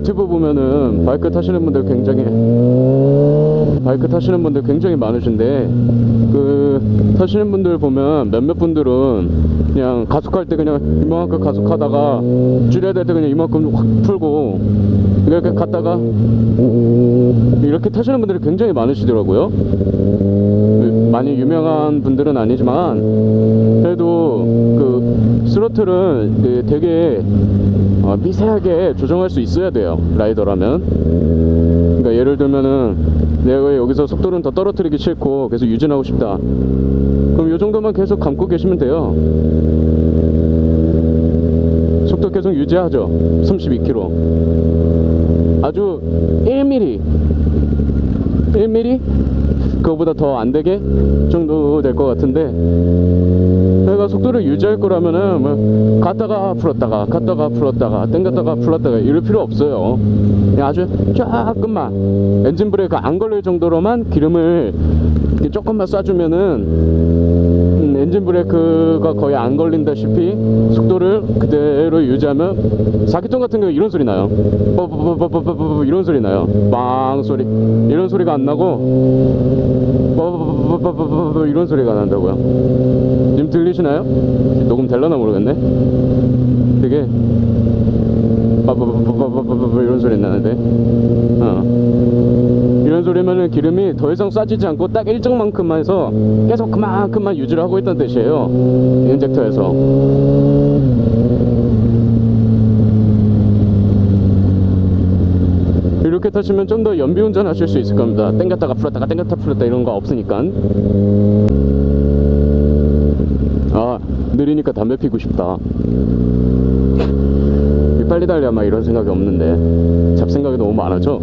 유튜브 보면은 바이크 타시는 분들 굉장히 바이크 타시는 분들 굉장히 많으신데 그 타시는 분들 보면 몇몇 분들은 그냥 가속할 때 그냥 이만큼 가속하다가 줄여야 될 때 그냥 이만큼 확 풀고 이렇게 갔다가 이렇게 타시는 분들이 굉장히 많으시더라고요. 그 많이 유명한 분들은 아니지만 그래도 그 스로틀은 그 되게 어, 미세하게 조정할 수 있어야 돼요 라이더라면. 그러니까 예를 들면은 내가 여기서 속도는 더 떨어뜨리기 싫고 계속 유진하고 싶다. 그럼 이 정도만 계속 감고 계시면 돼요. 속도 계속 유지하죠 32km 아주 1mm 1mm 그거보다 더 안 되게 정도 될 것 같은데 속도를 유지할 거라면은 뭐 갔다가 풀었다가 갔다가 풀었다가 땡겼다가 풀었다가 이럴 필요 없어요. 그냥 아주 조금만 엔진 브레이크 안 걸릴 정도로만 기름을 조금만 쏴주면은 음, 엔진 브레이크가 거의 안 걸린다시피 속도를 그대로 유지하면 4기통 같은 경우 이런 소리 나요. 이런 소리 나요. 빵 소리 이런 소리가 안 나고 이런 소리가 난다고요. 지금 들리시나요? 녹음 될려나 모르겠네. 되게 이런 소리 나는데. 어. 이런 소리면은 기름이 더 이상 쏴지지 않고 딱 일정만큼만 해서 계속 그만큼만 유지를 하고 있다는 뜻이에요. 인젝터에서. 이렇게 타시면 좀 더 연비 운전 하실 수 있을 겁니다. 땡겼다가 풀었다가 땡겼다 풀었다 이런 거 없으니까. 아, 느리니까 담배 피고 싶다. 빨리 달려 막 이런 생각이 없는데 잡생각이 너무 많아져.